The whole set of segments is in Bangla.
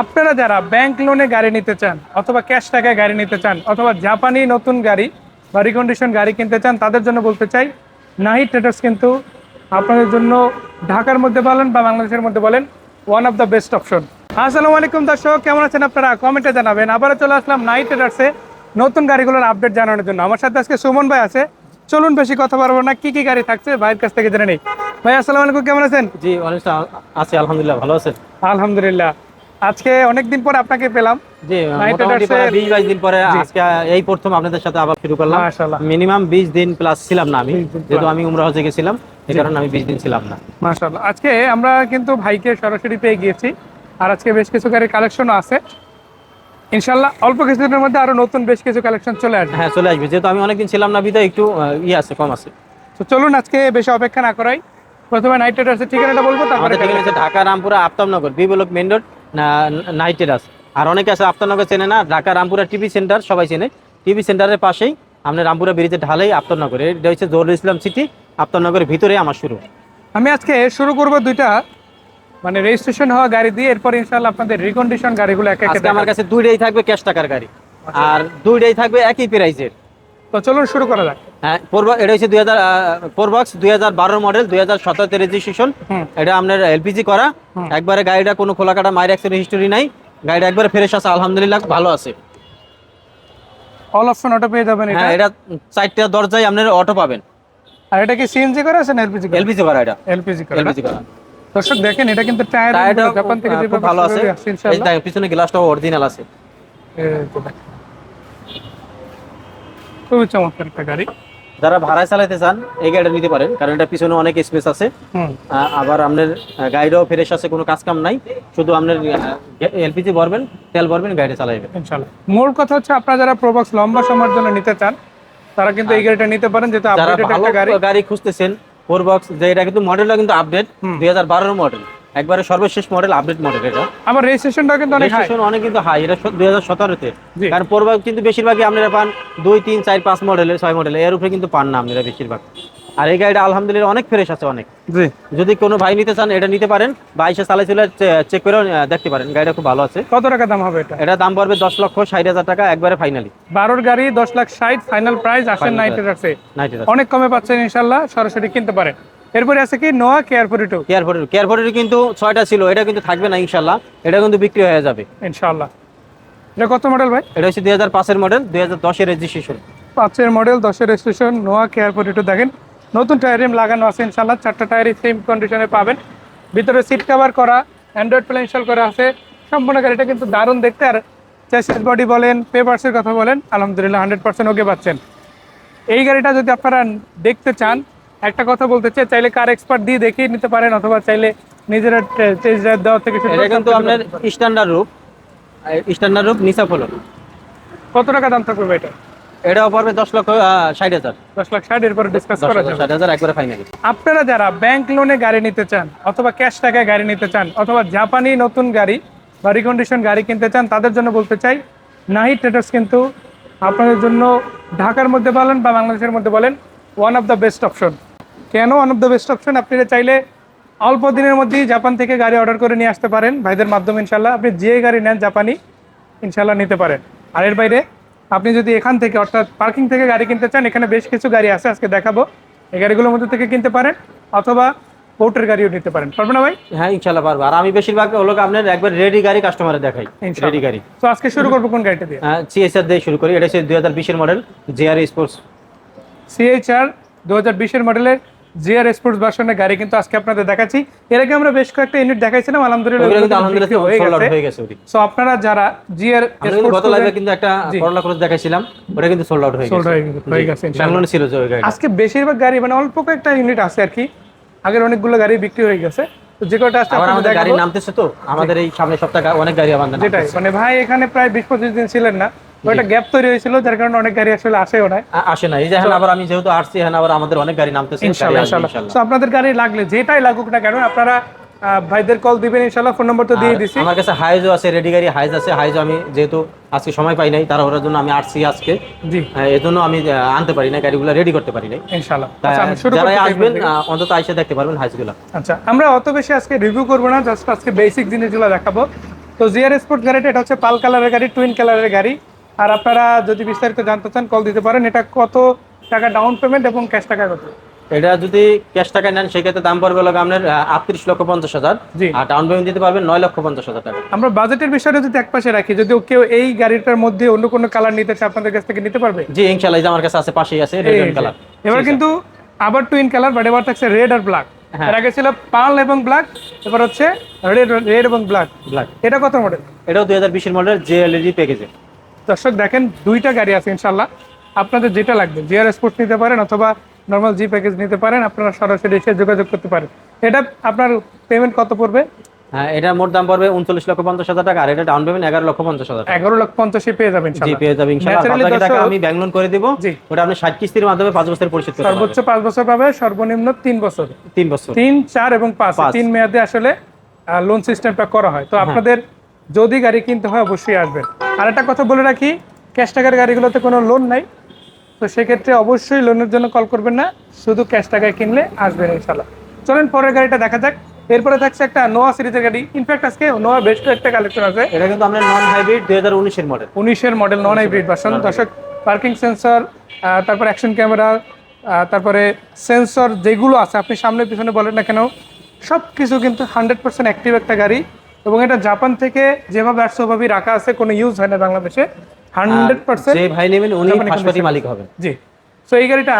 আপনারা যারা ব্যাংক লোনে গাড়ি নিতে চান অথবা ক্যাশ টাকায় গাড়ি নিতে চান অথবা জাপানি নতুন গাড়ি বা রিকন্ডিশন গাড়ি কিনতে চান তাদের জন্য বলতে চাই নাহিদ ট্রেডার্স কিন্তু আপনাদের জন্য ঢাকার মধ্যে বলেন বা বাংলাদেশের মধ্যে বলেন one of the best option আসসালামু আলাইকুম দর্শক কেমন আছেন আপনারা? কমেন্টে জানাবেন। আবারও চলে আসলাম নাইট ট্রেডার্সে নতুন গাড়িগুলোর আপডেট জানানোর জন্য। আমার সাথে আজকে সুমন ভাই আছে। চলুন বেশি কথা পারব না কি কি গাড়ি থাকছে ভাইয়ের কাছ থেকে জেনে নেই। ভাই আসসালামু আলাইকুম কেমন আছেন? জি আছি আলহামদুলিল্লাহ ভালো আছেন? আলহামদুলিল্লাহ। আজকে অনেকদিন পর আপনাকে পেলাম। জি বিশ বাইশ দিন পরে আজকে এই প্রথম আপনাদের সাথে আবার শুরু করলাম। মিনিমাম বিশ দিন প্লাস ছিলাম না আমি যেহেতু আমি উমরা হজে গেছিলাম এই কারণে আমি বিশ দিন ছিলাম না। আজকে আমরা কিন্তু ভাইকে সরাসরি পেয়ে গিয়েছি আর আজকে বেশ কিছু গাড়ির কালেকশনও আছে। ইনশাল্লাহ অল্প কিছুদিনের মধ্যে আরও নতুন বেশ কিছু কালেকশন চলে আসবে। হ্যাঁ চলে আসবে। যেহেতু আমি অনেকদিন ছিলাম না বিদায় একটু ইয়ে আছে কম আছে। তো চলুন আজকে বেশি অপেক্ষা না করাই। প্রথমে নাইট রাইডার্সের ঠিকানাটা বলব তারপরে ঠিকানা হচ্ছে Dhaka Rampura Aftabnagar B block main road নাইটের আছে। আর অনেকে আছে আফতাবনগর চেনে না ঢাকা রামপুরা টিভি সেন্টার সবাই চেনে। টিভি সেন্টারের পাশেই আপনি রামপুরা ব্রিজের ঢালাই আফতাবনগর এটা হচ্ছে জহুরুল ইসলাম সিটি আফতাবনগরের ভিতরে আমার শুরু। আমি আজকে শুরু করব দুইটা মানে রেজিস্ট্রেশন হওয়া গাড়ি দিয়ে এরপর ইনশাল্লাহ আপনাদের রিকন্ডিশন গাড়িগুলো একে একে আমার কাছে দুইটাই থাকবে ক্যাশ টাকার গাড়ি। আর দুইটাই থাকবে একই প্রাইজের তো চলুন শুরু করা যাক। হ্যাঁ পূর্ব- এটা হচ্ছে দুই হাজার ফোরবক্স দুই হাজার বারো মডেল দুই হাজার সতেরোতে রেজিস্ট্রেশন এটা আপনার এলপিজি করা। একবারে গাড়িটা কোনো খোলা কাটা মায়ের অ্যাক্সিডেন্ট হিস্টোরি নাই। গাড়িটা একবারে ফ্রেশ আছে আলহামদুলিল্লাহ ভালো আছে। অল অপশন অটো পেয়ে যাবেন এটা। হ্যাঁ এটা চারটা দরজায় আপনার অটো পাবেন। আর এটা কি সিএনজি করা আছে না এলপিজি করা? এলপিজি করা এটা। এলপিজি করা এলপিজি করা। দর্শক দেখেন এটা কিন্তু টায়ার জাপান থেকে ভালো আছে। পিছনে গ্লাসটাও অরিজিনাল আছে। খুবই চমৎকার একটা গাড়ি। যারা ভাড়ায় চালাতে চান এই গাড়িটা নিতে পারেন কারণ এটা পিছনে অনেক স্পেস আছে। আবার আপনার গাড়িটাও ফ্রেশ আছে কোনো কাজ কাম নাই। শুধু আপনার এলপিজি ভরবেন তেল ভরবেন গাড়িটা চালাইবেন। ইনশাআল্লাহ মূল কথা হচ্ছে আপনারা যারা প্রোবক্স লম্বা সময়ের জন্য নিতে চান তারা কিন্তু এই গাড়িটা নিতে পারেন যেহেতু আপডেটেড একটা গাড়ি। গাড়ি খুঁজতেছেন ফোর বক্স যে এটা কিন্তু মডেলটা কিন্তু আপডেট হুম। দুই হাজার বারোর মডেল একবারে সর্বশেষ মডেল আপডেট মডেল এটা। আবার রেজিস্ট্রেশনটাও কিন্তু অনেক হাই অনেক কিন্তু হাই এটা দুই হাজার সতেরোতে। জি। কারণ বক্স কিন্তু বেশিরভাগই আপনারা পান দুই তিন চার পাঁচ মডেলের ছয় মডেল এর উপরে কিন্তু পান না আপনারা বেশিরভাগ। আর এই গাড়িটা আলহামদুলিল্লাহ অনেক ফ্রেশ আছে অনেক। জি। যদি কোনো ভাই নিতে চান এটা নিতে পারেন। বাইশে চালাই চলে চেক করে দেখতে পারেন। গাড়িটা খুব ভালো আছে। কত টাকা দাম হবে এটা? এটা দাম পড়বে দশ লক্ষ ষাট হাজার টাকা একবারে ফাইনালি বারোর গাড়ি দশ লাখ ষাট ফাইনাল প্রাইস আসেন Final নাইটে রাখছে নাইটে অনেক কমে পাচ্ছেন ইনশাল্লাহ সরাসরি কিনতে পারেন। এরপরে আছে কি Noah care forty two care ফোর্টের কেয়ার ফোর্টের কিন্তু ছয়টা ছিল এটা কিন্তু থাকবে না ইনশাল্লাহ এটা কিন্তু বিক্রি হয়ে যাবে। ইনশাল্লাহ এটা কত মডেল ভাই? এটা হচ্ছে দুই হাজার পাঁচের মডেল দুই হাজার দশের রেজিস্ট্রেশন পাঁচের মডেল দশের registration Noah care forty two দেখেন। নতুন টায়ারিম লাগানো আছে ইনশাল্লাহ চারটা টায়ারই সেম কন্ডিশনে পাবেন। ভিতরে সিট কভার করা অ্যান্ড্রয়েড প্লে ইনস্টল করা আছে। সম্পূর্ণ গাড়িটা কিন্তু দারুণ দেখতে। আর চেসিস বডি বলেন পেপারসের কথা বলেন আলহামদুলিল্লাহ হান্ড্রেড পার্সেন্ট ওকে পাচ্ছেন। এই গাড়িটা যদি আপনারা দেখতে চান একটা কথা বলতে চাই চাইলে কার এক্সপার্ট দিয়ে দেখিয়ে নিতে পারেন অথবা চাইলে নিজেরা টেস্ট ড্রাইভ দেওয়া থেকে এটা কিন্তু আপনার স্ট্যান্ডার্ড রূপ। স্ট্যান্ডার্ড রূপ নিচা ফলো। কত টাকা দাম থাকবে এটা? এটাও পড়বে দশ লক্ষ ষাট হাজার। দশ লাখ ষাট এরপরে ডিসকাস করা যাবে। ষাট হাজার একবারে ফাইনালি আপনারা যারা ব্যাংক লোনে গাড়ি নিতে চান অথবা ক্যাশ টাকায় গাড়ি নিতে চান অথবা জাপানি নতুন গাড়ি বা রিকন্ডিশন গাড়ি কিনতে চান তাদের জন্য বলতে চাই নাহিদ ট্রেডার্স কিন্তু আপনাদের জন্য ঢাকার মধ্যে বলেন বা বাংলাদেশের মধ্যে বলেন one of the best option কেন one of the best option আপনি চাইলে অল্প দিনের মধ্যেই জাপান থেকে গাড়ি অর্ডার করে নিয়ে আসতে পারেন। ভাইদের মাধ্যমে ইনশাল্লাহ আপনি যে গাড়ি নেন জাপানি ইনশাল্লাহ নিতে পারেন। আর এর বাইরে আপনি যদি এখান থেকে অর্থাৎ পার্কিং থেকে গাড়ি কিনতে চান এখানে বেশ কিছু গাড়ি আছে আজকে দেখাবো। এই গাড়িগুলোর মধ্যে থেকে কিনতে পারেন অথবা পোর্টের গাড়িও নিতে পারেন। পারবেন না ভাই? হ্যাঁ ইনশাল্লাহ পারব। আর আমি বেশিরভাগ হলো আপনার একবার রেডি গাড়ি কাস্টমারে দেখাই। রেডি গাড়ি। তো আজকে শুরু করব কোন গাড়িটা দিয়ে? সিএসআর দিয়ে শুরু করি। এটা হচ্ছে দুই হাজার বিশের মডেল জেআর স্পোর্টস সিএইচআর দু হাজার বিশের মডেলের জিআর স্পোর্টস ভার্সনের গাড়ি কিন্তু আজকে আপনাদের দেখাচ্ছি। এর আগে আমরা বেশ কয়েকটা ইউনিট দেখাইছিলাম আলহামদুলিল্লাহ হয়ে সোল্ড গেছে। হয়ে সো আপনারা যারা জিআর গত লাইভে কিন্তু একটা। করলা ক্রস দেখাইছিলাম ওটা কিন্তু সোল্ড আউট হয়ে সোল্ড গেছে। গেছে হয়ে গেছে ইনশাআল্লাহ। ছিল যে গাড়ি আজকে বেশিরভাগ গাড়ি মানে অল্প কয়েকটা ইউনিট আছে আর কি। আগের অনেকগুলো গাড়ি বিক্রি হয়ে গেছে। তো যে আবার আপনাদের আমাদের গাড়ি নামতেছে তো আমাদের এই সামনের সপ্তাহে অনেক গাড়ি আমাদের যেটাই মানে ভাই এখানে প্রায় বিশ পঁচিশ দিন ছিলেন না। ওইটা গ্যাপ তৈরি হয়েছিল যার কারণে অনেক গাড়ি আসলে আসেও না আসে না এই যে আবার আমি যেহেতু আসছি এখন আবার আমাদের অনেক গাড়ি নামতেছে। তো আপনাদের গাড়ি লাগলে যেটাই লাগুক না কেন আপনারা ভাইদের কল দিবেন ফোন নম্বর তো দিয়ে দিছি। আমার কাছে হাইজও আছে রেডি গাড়ি হাইজ আছে। হাইজও আমি যেহেতু আজকে সময় পাই নাই তারা ওরার জন্য আমি আসছি আজকে। জি। এই জন্য আমি আনতে পারি না গাড়িগুলো রেডি করতে পারি নাই। ইনশাল্লাহ। আচ্ছা আমি শুরু যারা করতে আসবেন অন্তত আইসে দেখতে পারবেন হাইজগুলো আচ্ছা আমরা অত বেশি আজকে রিভিউ করব না জাস্ট আজকে বেসিক জিনিসগুলো দেখাবো। তো তো জিআর স্পোর্ট গাড়িটা এটা হচ্ছে পাল কালারের গাড়ি টুইন কালারের গাড়ি। আর আপনারা যদি বিস্তারিত জানতে চান কল দিতে পারেন। এটা কত টাকা ডাউন পেমেন্ট এবং ক্যাশ টাকা কত? এটা যদি ক্যাশ টাকা নেন সেক্ষেত্রে দাম পড়বে হলো আপনার আটত্রিশ লক্ষ পঞ্চাশ হাজার। জি। আর ডাউন পেমেন্ট দিতে পারবেন নয় লক্ষ পঞ্চাশ হাজার টাকা। আমরা বাজেটের বিষয়টা যদি একপাশে রাখি যদি কেউ এই গাড়িটার মধ্যে অন্য কোনো কালার নিতে চায় আপনাদের কাছ থেকে নিতে পারবে? জি ইনশাল্লাহ আমার কাছে আছে পাশেই আছে রেড। কালার এবার কিন্তু আবার টুইন কালার বাট এবার থাকছে রেড আর ব্ল্যাক। এর আগে ছিল পার্ল এবং ব্ল্যাক এবার হচ্ছে রেড রেড এবং ব্ল্যাক ব্ল্যাক এটা কত মডেল এটাও দুই হাজার বিশের মডেল জেএলইডি প্যাকেজে দর্শক দেখেন দুইটা গাড়ি আছে ইনশাল্লাহ আপনাদের যেটা লাগবে জিআর স্পোর্টস নিতে পারেন অথবা নর্মাল জি প্যাকেজ নিতে পারেন আপনারা সরাসরি এসে যোগাযোগ করতে পারেন। এটা আপনার পেমেন্ট কত পড়বে? হ্যাঁ এটা মোট দাম পড়বে উনচল্লিশ লক্ষ পঞ্চাশ হাজার টাকা আর এটা ডাউন পেমেন্ট এগারো লক্ষ পঞ্চাশ হাজার এগারো লক্ষ পঞ্চাশে পেয়ে যাবেন জি পেয়ে যাবে ইনশাল্লাহ আর Naturally বাদ বাকি টাকা আমি ব্যাংক লোন করে দিব ওটা আপনি ষাট কিস্তির মাধ্যমে পাঁচ বছর পরিশোধ করতে সর্বোচ্চ পাঁচ বছর পাবে সর্বনিম্ন তিন বছর। তিন বছর। তিন চার এবং পাঁচ। পাঁচ। তিন মেয়াদে আসলে লোন সিস্টেমটা করা হয়। তো আপনাদের যদি গাড়ি কিনতে হয় অবশ্যই আসবেন আর একটা কথা বলে রাখি ক্যাশ টাকার গাড়িগুলোতে কোনো লোন নাই। তো সেক্ষেত্রে অবশ্যই লোনের জন্য কল করবেন না শুধু ক্যাশ টাকায় কিনলে আসবেন ইনশাল্লাহ চলেন পরের গাড়িটা দেখা যাক। এরপরে থাকছে একটা নোয়া সিরিজের গাড়ি। ইনফ্যাক্ট আজকে নোয়া বেশ একটা কালেকশন আছে। এটা কিন্তু আমরা নন হাইব্রিড দুই হাজার উনিশের মডেল উনিশের মডেল নন হাইব্রিড ভার্সন দর্শক পার্কিং সেন্সর তারপর অ্যাকশন ক্যামেরা তারপরে সেন্সর যেগুলো আছে আপনি সামনে পিছনে বলেন না কেন সব কিছু কিন্তু হান্ড্রেড পার্সেন্ট অ্যাক্টিভ একটা গাড়ি। এবং এটা জাপান থেকে যেভাবে আসছে ওভাবেই রাখা আছে কোনো ইউজ হয় না বাংলাদেশে। হান্ড্রেড পার্সেন্ট যে ভাই নেবেন উনি। মালিক হবেন। জি। সো এই গাড়িটা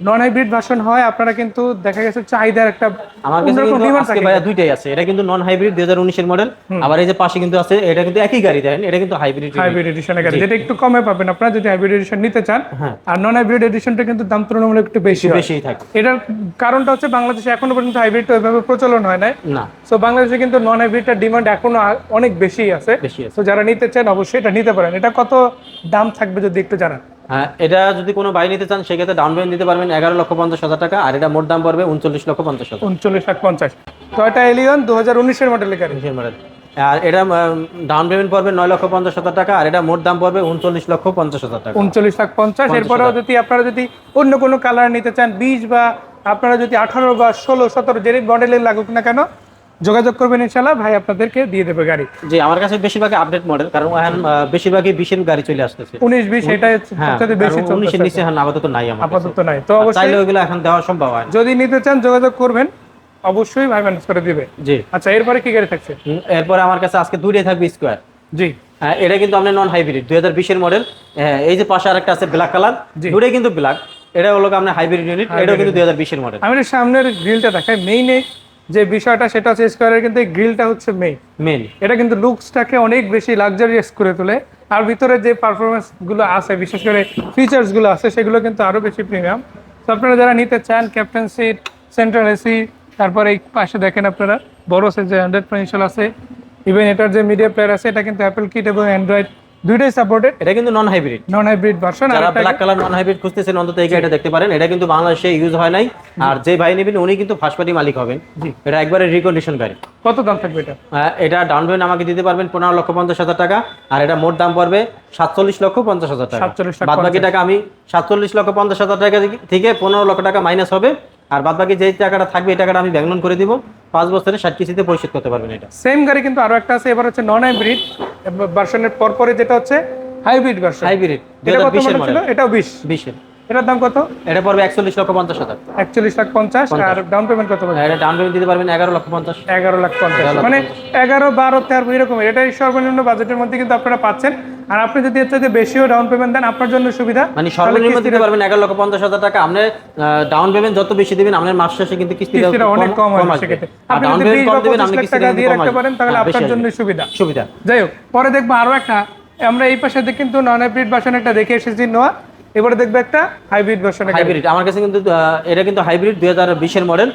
নন হাইব্রিড ভার্সন হয় আপনারা কিন্তু দেখা গেছে চাহিদার একটা আমার কাছে আজকে ভাইয়া দুইটাই আছে। এটা কিন্তু নন হাইব্রিড মডেল আবার এই যে পাশে কিন্তু আছে এটা কিন্তু একই গাড়ি দেখেন এটা কিন্তু হাইব্রিড হাইব্রিড এডিশনের গাড়ি যেটা একটু কমে পাবেন আপনারা যদি হাইব্রিড এডিশন নিতে চান। হ্যাঁ। আর নন হাইব্রিড এডিশনটা কিন্তু দাম তুলনামূলক একটু বেশি বেশিই থাকে। এটার কারণটা হচ্ছে বাংলাদেশে এখনও পর্যন্ত হাইব্রিড ওইভাবে প্রচলন হয় নাই। না। সো বাংলাদেশে কিন্তু নন হাইব্রিডটার ডিমান্ড এখনও অনেক বেশি আছে। বেশি তো যারা নিতে চান অবশ্যই এটা নিতে পারেন। এটা কত দাম থাকবে যদি একটু জানান? এটা যদি কোনো বাই নিতে চান সেক্ষেত্রে ডাউন পেমেন্ট দিতে পারবেন এগারো লক্ষ পঞ্চাশ হাজার টাকা আর এটা মোট দাম পড়বে উনচল্লিশ লক্ষ পঞ্চাশ হাজার। উনচল্লিশ লাখ পঞ্চাশ। টয়টা এলিয়ন দু হাজার উনিশের মডেলের গাড়ি মডেল আর এটা ডাউন পেমেন্ট পড়বে নয় লক্ষ পঞ্চাশ হাজার টাকা আর এটা মোট দাম পড়বে উনচল্লিশ লক্ষ পঞ্চাশ হাজার টাকা। উনচল্লিশ লাখ পঞ্চাশ। এরপরেও যদি আপনারা যদি অন্য কোনো কালার নিতে চান বিশ বা আপনারা যদি আঠারো বা ষোলো সতেরো যে মডেলের লাগুক না কেন যোগাযোগ করবেন ইনশাল্লাহ ভাই আপনাদেরকে দিয়ে দেবে গাড়ি। জি আমার কাছে বেশিরভাগ আপডেট মডেল কারণ এখন বেশিরভাগই বিশের গাড়ি চলে আসতেছে। উনিশ বিশ এটাই হ্যাঁ সবচেয়ে বেশি উনিশের নিচে এখন আপাতত নাই আমার। আপাতত নাই। তো অবশ্যই চাইলে ওইগুলো এখন দেওয়া সম্ভব হয় যদি নিতে চান যোগাযোগ করবেন অবশ্যই ভাই ম্যানেজ করে দিবে। জি। আচ্ছা এরপরে কি গাড়ি থাকছে? এরপরে আমার কাছে আজকে দুইটাই থাকবে স্কোয়ার জি। এটা কিন্তু আপনার নন হাইব্রিড দুই হাজার বিশের মডেল এই যে পাশে আরেকটা আছে ব্ল্যাক কালার। দুটাই কিন্তু ব্ল্যাক এটা হলো আপনার হাইব্রিড ইউনিট এটাও কিন্তু দুই হাজার বিশের মডেল আমি সামনের গ্রিলটা দেখাই মেইনে যে বিষয়টা সেটা হচ্ছে স্কোয়ারের কিন্তু এই গ্রিলটা হচ্ছে মেইন মেন এটা কিন্তু লুকসটাকে অনেক বেশি লাক্সারিয়াস করে তোলে। আর ভিতরে যে পারফরমেন্সগুলো আছে বিশেষ করে ফিচার্সগুলো আছে সেগুলো কিন্তু আরও বেশি প্রিমিয়াম তো আপনারা যারা নিতে চান ক্যাপ্টেন সিট সেন্ট্রাল এসি তারপরে এই পাশে দেখেন আপনারা বড় সাইজে হান্ড্রেড পয়েন্ট আছে। ইভেন এটার যে মিডিয়া প্লেয়ার আছে এটা কিন্তু অ্যাপেল কিট এবং অ্যান্ড্রয়েড দুইটাই সাপোর্টেড এটা কিন্তু non hybrid non hybrid version আর যারা ব্ল্যাক কালার নন হাইব্রিড খুঁজতেছেন অন্তত এই গাড়িটা দেখতে পারেন। এটা কিন্তু বাংলাদেশে ইউজ হয় নাই। আর যে ভাই নেবেন উনি কিন্তু ফার্স্ট মালিক হবেন। এটা একবারে রিকন্ডিশন গাড়ি। কত দাম থাকবে এটা? এটা ডাউন পেমেন্ট আমাকে দিতে পারবেন পনেরো লক্ষ পঞ্চাশ হাজার টাকা। আর এটা মোট দাম পড়বে সাতচল্লিশ লক্ষ পঞ্চাশ হাজার টাকা। 47 লাখ বাদ বাকি টাকা আমি সাতচল্লিশ লক্ষ পঞ্চাশ হাজার টাকা থেকে পনেরো লক্ষ টাকা মাইনাস হবে। আর বাদ বাকি যে টাকাটা থাকবে এই টাকাটা আমি ব্যাংক লোন করে দিব। পাঁচ বছরে ষাট কিস্তিতে পরিশোধ করতে পারবেন এটা। সেম গাড়ি কিন্তু আরও একটা আছে এবার হচ্ছে নন হাইব্রিড ভার্সনের পরপরে যেটা হচ্ছে হাইব্রিড ভার্সন হাইব্রিড এটা কত ছিল? এটাও বিশ। বিশের। এটার দাম কত? এটা পড়বে একচল্লিশ লক্ষ পঞ্চাশ হাজার। একচল্লিশ লাখ পঞ্চাশ আর ডাউন পেমেন্ট কত পড়বে এটা ডাউন পেমেন্ট দিতে পারবেন এগারো লক্ষ পঞ্চাশ। এগারো লাখ পঞ্চাশ। মানে এগারো বারো তেরো এরকম। এটাই সর্বনিম্ন বাজেটের মধ্যে কিন্তু আপনারা পাচ্ছেন। আর আপনি যদি এর চাইতে বেশিও ডাউন পেমেন্ট দেন আপনার জন্য সুবিধা। মানে সর্বনিম্ন দিতে পারবেন এগারো লক্ষ পঞ্চাশ হাজার টাকা। আপনি ডাউন পেমেন্ট যত বেশি দিবেন আপনার মাস শেষে কিন্তু কিস্তি কিস্তিটা অনেক কম হয় সেক্ষেত্রে। আপনি যদি বিশ বা পঁচিশ লাখ টাকা দিয়ে রাখতে পারেন তাহলে হ্যাঁ, আপনার জন্য সুবিধা। সুবিধা। যাই হোক পরে দেখব আরও একটা। আমরা এই পাশে কিন্তু নন হাইব্রিড বাসন একটা দেখে এসেছি নোয়া। এবারে দেখবে একটা হাইব্রিড ভার্সন হাইব্রিড আমার কাছে কিন্তু এটা কিন্তু হাইব্রিড দুই হাজার বিশের মডেল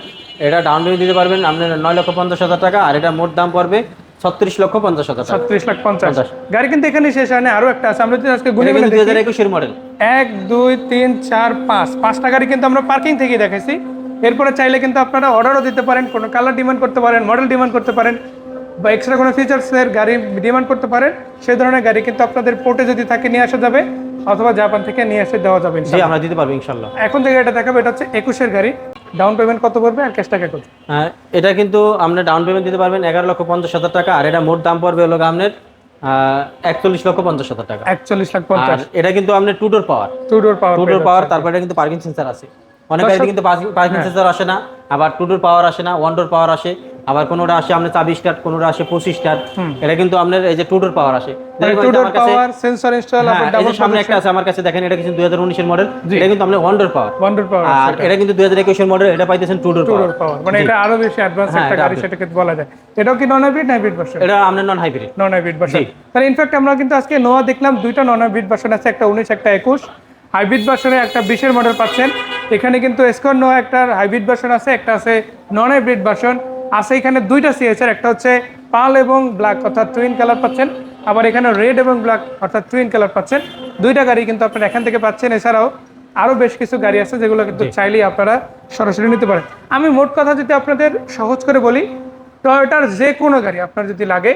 এটা ডাউন পেমেন্ট দিতে পারবেন আপনার নয় লক্ষ পঞ্চাশ হাজার টাকা আর এটা মোট দাম পড়বে ছত্রিশ লক্ষ পঞ্চাশ হাজার টাকা। ছত্রিশ লাখ পঞ্চাশ। গাড়ি কিন্তু এখানে শেষ হয় না আরও একটা আছে আমরা আজকে গুনে দুই হাজার একুশের মডেল এক দুই তিন চার পাঁচ। পাঁচটা গাড়ি কিন্তু আমরা পার্কিং থেকেই দেখাইছি এরপরে চাইলে কিন্তু আপনারা অর্ডারও দিতে পারেন কোনো কালার ডিমান্ড করতে পারেন মডেল ডিমান্ড করতে পারেন বা এক্সট্রা কোনো ফিচার্সের গাড়ি ডিমান্ড করতে পারেন সেই ধরনের গাড়ি কিন্তু আপনাদের পোর্টে যদি থাকে নিয়ে আসা যাবে। অথবা জাপান থেকে নিয়ে এসে দেওয়া যাবে জি আমরা দিতে পারব ইনশাল্লাহ। এখন থেকে এটা দেখাবো এটা হচ্ছে একুশের গাড়ি। ডাউন পেমেন্ট কত পড়বে আর ক্যাশ টাকা কত? এটা কিন্তু আপনি ডাউন পেমেন্ট দিতে পারবেন এগারো লক্ষ পঞ্চাশ হাজার টাকা আর এটা মোট দাম পড়বে হলো আপনার একচল্লিশ লক্ষ পঞ্চাশ হাজার টাকা। একচল্লিশ লাখ আর পঞ্চাশ এটা কিন্তু আপনার two door power two door power two door power তারপরে কিন্তু পার্কিং সেন্সার আছে। অনেক গাড়িতে কিন্তু পার্কিং সেন্সার আসে না আবার টু ডোর পাওয়ার আসে না ওয়ান ডোর পাওয়ার আসে। আবার কোনোটা আসে আপনার চাবি স্টার্ট কোনোটা আসে পঁচিশ স্টার্ট এটা কিন্তু আপনার এই যে টু ডোর পাওয়ার আসে সেন্সর ইনস্টল হ্যাঁ, এই যে সামনে একটা আছে আমার কাছে দেখেন এটা কিন্তু দুই হাজার উনিশের মডেল এটা কিন্তু আপনার ওয়ান পাওয়ার ওয়ান পাওয়ার আর এটা কিন্তু দুই হাজার একুশের মডেল এটা পাইতেছেন টু পাওয়ার পাওয়ার মানে এটা আরও বেশি অ্যাডভান্স হ্যাঁ, একটা গাড়ি সেটাকে বলা যায়। এটাও কি নন হাইব্রিড না হাইব্রিড ভার্সন এটা আপনার non hybrid non hybrid version তাহলে ইনফ্যাক্ট আমরা কিন্তু আজকে নোয়া দেখলাম দুইটা নন হাইব্রিড ভার্সন আছে একটা উনিশ একটা একুশ। হাইব্রিড ভার্সনে একটা বিশের মডেল পাচ্ছেন। এখানে কিন্তু স্কোর নোয়া একটা হাইব্রিড ভার্সন আছে একটা আছে নন হাইব্রিড ভার্সন আছে এখানে দুইটা সিএসের একটা হচ্ছে পাল এবং ব্ল্যাক অর্থাৎ টুইন কালার পাচ্ছেন। আবার এখানে রেড এবং ব্ল্যাক অর্থাৎ টুইন কালার পাচ্ছেন। দুইটা গাড়ি কিন্তু আপনারা এখান থেকে পাচ্ছেন। এছাড়াও আরও বেশ কিছু গাড়ি আছে যেগুলো কিন্তু চাইলেই আপনারা সরাসরি নিতে পারেন। আমি মোট কথা যদি আপনাদের সহজ করে বলি টয়োটার যে কোনো গাড়ি আপনার যদি লাগে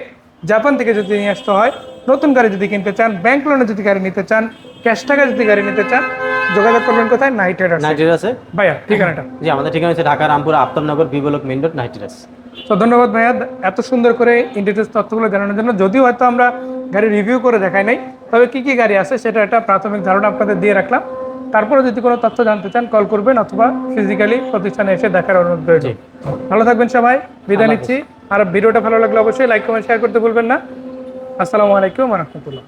জাপান থেকে যদি নিয়ে আসতে হয় নতুন গাড়ি যদি কিনতে চান ব্যাংক লোনে যদি গাড়ি নিতে চান ক্যাশ টাকা যদি গাড়ি নিতে চান যোগাযোগ করবেন কোথায়? নাইট রাইডার্স নাইট্রেট আছে। ভাইয়া ঠিকানাটা। জি আমাদের ঠিকানা হচ্ছে Dhaka Rampur Aftabnagar B block main road nitrate তো ধন্যবাদ ভাইয়া এত সুন্দর করে ইন্ডিটেলস তথ্যগুলো জানানোর জন্য। যদিও হয়তো আমরা গাড়ি রিভিউ করে দেখাই নাই তবে কি কি গাড়ি আছে সেটা একটা প্রাথমিক ধারণা আপনাদের দিয়ে রাখলাম। তারপরে যদি কোনো তথ্য জানতে চান কল করবেন অথবা ফিজিক্যালি প্রতিষ্ঠানে এসে দেখার অনুরোধ রইল। ভালো থাকবেন সবাই বিদায় নিচ্ছি। আর ভিডিওটা ভালো লাগলে অবশ্যই লাইক কমেন্ট শেয়ার করতে ভুলবেন না। আসসালামু আলাইকুম রহমতুল্লাহ।